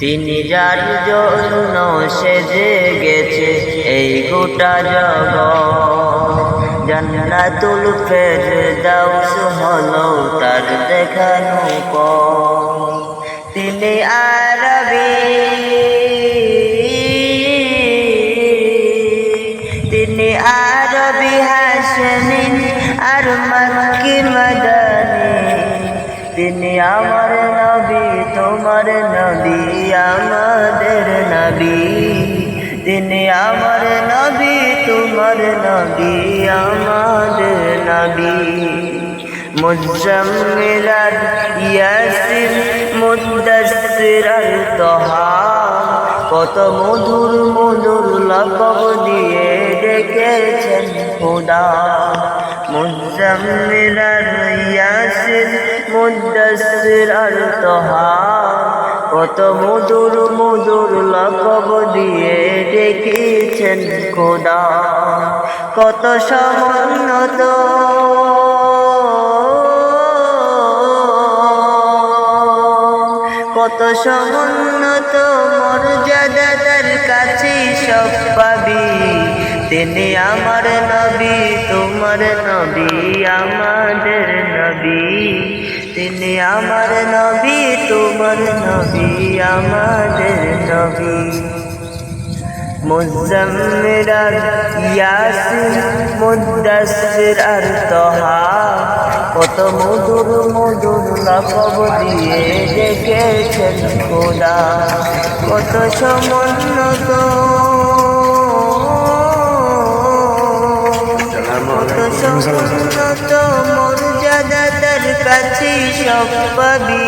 তিনি যার জন্য সেজে গেছে এই গোটা জগ জান্নাতুল ফেরদাউস হলো তার দেখানো তিনি আরবি তিনি আরবি হাসমিন আর মক্কি মদনী। তিনি আমার নবী। তোমার নবী, আমাদের নবী। তিনি আমার নবী, তোমার নবী, আমাদের নবী। মুজাম্মিলার ইয়াসিন, মুদাসসিরাল তোহা। কত মধুর মধুর লকব দিয়ে ডেকেছেন খোদা মুজাম্মিলার ইয়াসিন, মুদাসসিরাল তোহা। কত মধুর মধুর লকব দিয়ে ডেকেছেন খোদা। কত সমুন্নত কত সমুন্নত মর্যাদা তার কাছে সব পাবি। তিনি আমার নবী, তোমার নবী, আমাদের নবী। তিনি আমার নবী তোমার নবী, আমাদের নবী। মুজাম্মির আর ইয়াসিন আর তোহা কত মধুর মধুর লকব দিয়ে ডেকেছেন খোদা। কত সমুন্নত। সমুন্নত মর্যাদা তার কাছে সব পাবি।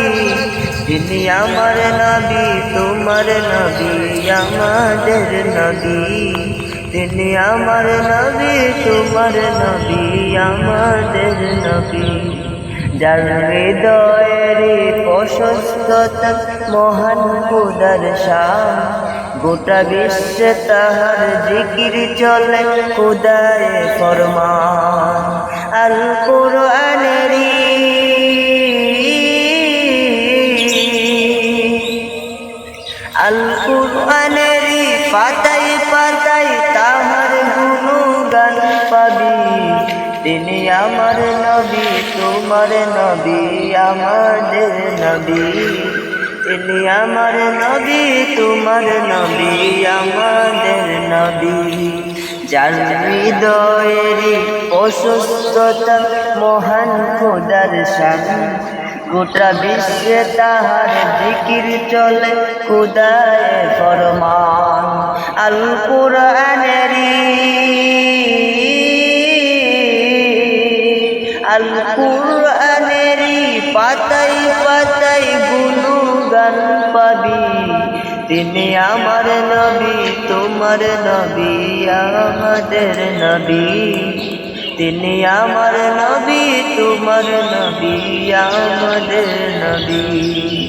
তিনি আমার নবী, তোমার নবী, আমাদের নবী। তিনি আমার নবী, তোমার নবী, আমাদের নবী। যার হৃদয়ের প্রশস্ততা মহান খুদার শান। গোটা বিশ্বে তাহার জিকির চলে খুদায় ফরমান। আল আল কুরআনেরই পাতায় পাতায় তাহার গুণগান পাবি। তিনি আমার নবী, তোমার নবী, আমাদের নবী। তিনি আমার নবী, তোমার নবী, আমাদের নবী। যার হৃদয়েরই অসুস্থতা মহান খোদার স্বামী গোটা বিশ্বে তাহার জিকির চলে, খুদায় ফরমান। আল কোরআনেরি আল কোরআনেরি পাতাই পাতাই গুণগান পাবি। তিনি আমার নবী, তোমার নবী, আমাদের নবী। তিনি আমার নবী তোমার নবী আমাদের নবী।